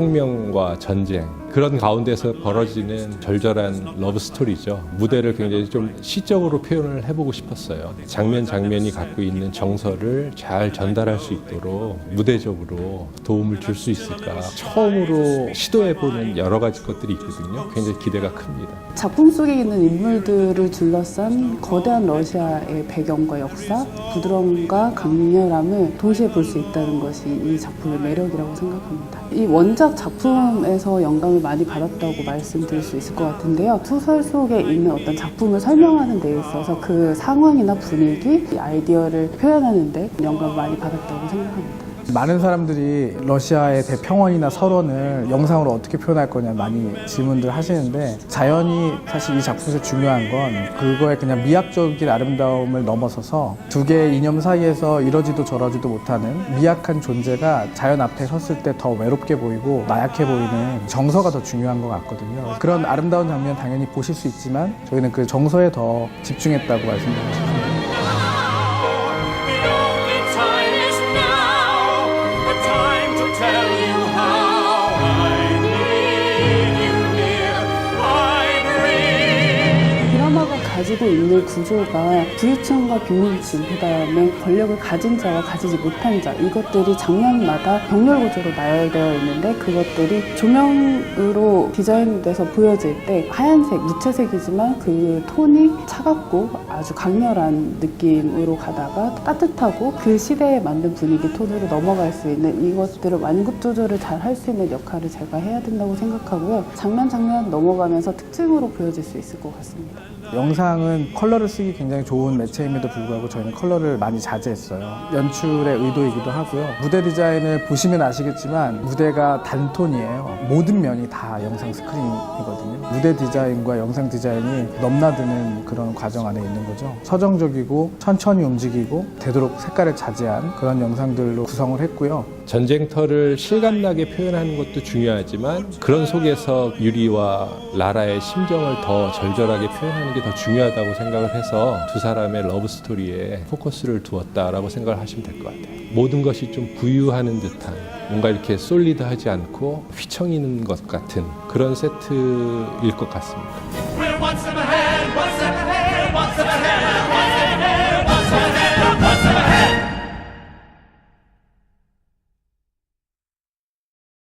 혁명과 전쟁 그런 가운데서 벌어지는 절절한 러브 스토리죠. 무대를 굉장히 좀 시적으로 표현을 해보고 싶었어요. 장면 장면이 갖고 있는 정서를 잘 전달할 수 있도록 무대적으로 도움을 줄 수 있을까. 처음으로 시도해보는 여러 가지 것들이 있거든요. 굉장히 기대가 큽니다. 작품 속에 있는 인물들을 둘러싼 거대한 러시아의 배경과 역사, 부드러움과 강렬함을 동시에 볼 수 있다는 것이 이 작품의 매력이라고 생각합니다. 이 원작 작품에서 영감을 많이 받았다고 말씀드릴 수 있을 것 같은데요. 소설 속에 있는 어떤 작품을 설명하는 데 있어서 그 상황이나 분위기, 이 아이디어를 표현하는 데 영감을 많이 받았다고 생각합니다. 많은 사람들이 러시아의 대평원이나 설원을 영상으로 어떻게 표현할 거냐 많이 질문들 하시는데 자연이 사실 이 작품에서 중요한 건 그거의 그냥 미학적인 아름다움을 넘어서서 두 개의 이념 사이에서 이러지도 저러지도 못하는 미약한 존재가 자연 앞에 섰을 때 더 외롭게 보이고 나약해 보이는 정서가 더 중요한 것 같거든요. 그런 아름다운 장면 당연히 보실 수 있지만 저희는 그 정서에 더 집중했다고 말씀드리고 싶습니다. 가 가지고 있는 구조가 부유층과 빈민층, 그 다음에 권력을 가진 자와 가지지 못한 자, 이것들이 장면마다 병렬 구조로 나열되어 있는데 그것들이 조명으로 디자인돼서 보여질 때 하얀색, 무채색이지만 그 톤이 차갑고 아주 강렬한 느낌으로 가다가 따뜻하고 그 시대에 맞는 분위기 톤으로 넘어갈 수 있는 이것들을 완급 조절을 잘 할 수 있는 역할을 제가 해야 된다고 생각하고요. 장면 장면 넘어가면서 특징으로 보여질 수 있을 것 같습니다. 영상 은 컬러를 쓰기 굉장히 좋은 매체임에도 불구하고 저희는 컬러를 많이 자제했어요. 연출의 의도이기도 하고요. 무대 디자인을 보시면 아시겠지만 무대가 단톤이에요. 모든 면이 다 영상 스크린이거든요. 무대 디자인과 영상 디자인이 넘나드는 그런 과정 안에 있는 거죠. 서정적이고 천천히 움직이고 되도록 색깔을 자제한 그런 영상들로 구성을 했고요. 전쟁터를 실감나게 표현하는 것도 중요하지만 그런 속에서 유리와 라라의 심정을 더 절절하게 표현하는 게 더 중요 하다고 생각을 해서 두 사람의 러브 스토리에 포커스를 두었다라고 생각을 하시면 될 것 같아요. 모든 것이 좀 부유하는 듯한 뭔가 이렇게 솔리드하지 않고 휘청이는 것 같은 그런 세트일 것 같습니다.